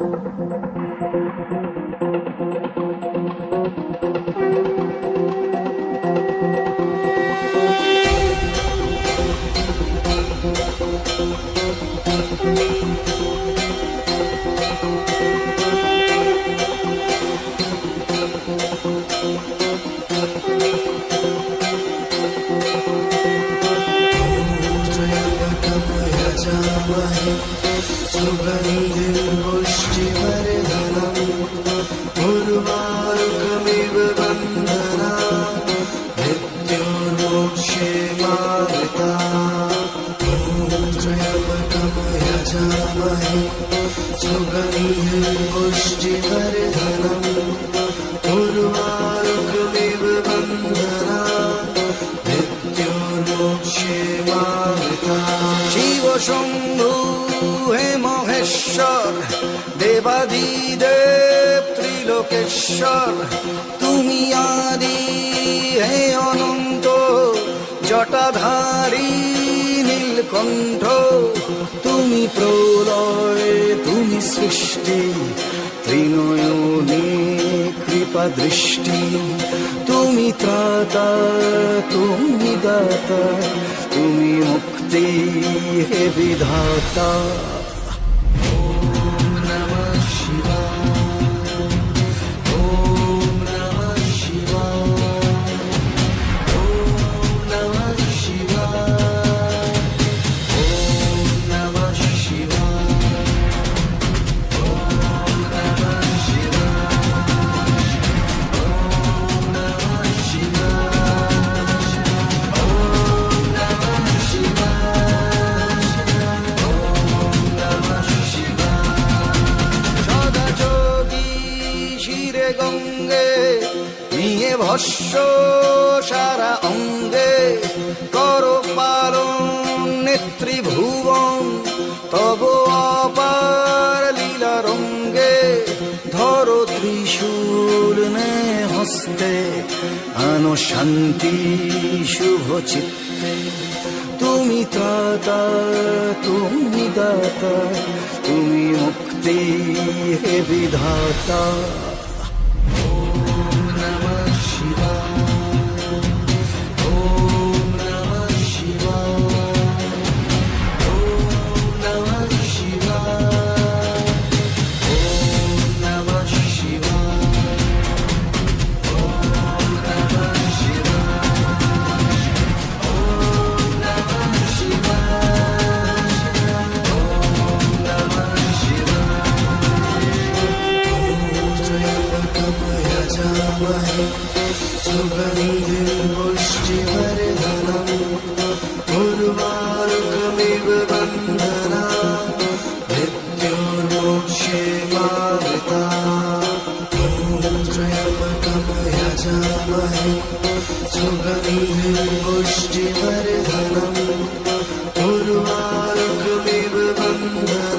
Thank ധനമഹി Sugandhi പുഷ്ടിപരിധനം ഉർവാരുകമിവ ബന്ധന നിത്യോർമോക്ഷേ മാവിത യജാമഹി Sugandhi പുഷ്ടിപരിധനം ഉർവാരുകമിവ ബന്ധന നിത്യോർമോക്ഷേ മാ শম্ভু হে মহেশ্বর, দেবাদিদেব ত্রিলোকেশ্বর, তুমি আদি হে অনন্ত, জটাধারী নীলকণ্ঠ, তুমি প্রলয়, তুমি সৃষ্টি, ত্রিনয়নে কৃপা দৃষ্টি, তুমি ত্রাতা, তুমি দাতা, তুমি মুক্তি হে বিধাতা গঙ্গে, নিয়ে ভস্য সারা অঙ্গে। কর পালন নেত্রীভুবন, তব অপার লীলা রঙ্গে। ধরো ত্রিশূল নে হস্তে আনো শান্তি শুভ চিত্তে। তুমি ত্রাতা, তুমি দাতা, তুমি মুক্তি হে বিধাতা। മഹി സുഗന്ധി പുഷ്ടി പരിധനം ഒരുവാർക്കമിവ ബന്ധന നിത്യോർമോക്ഷേ പാവിത യമകമയജാമഹി സുഗന്ധി പുഷ്ടി പരിധനം ഒരുവാർക്കമിവ ബന്ധന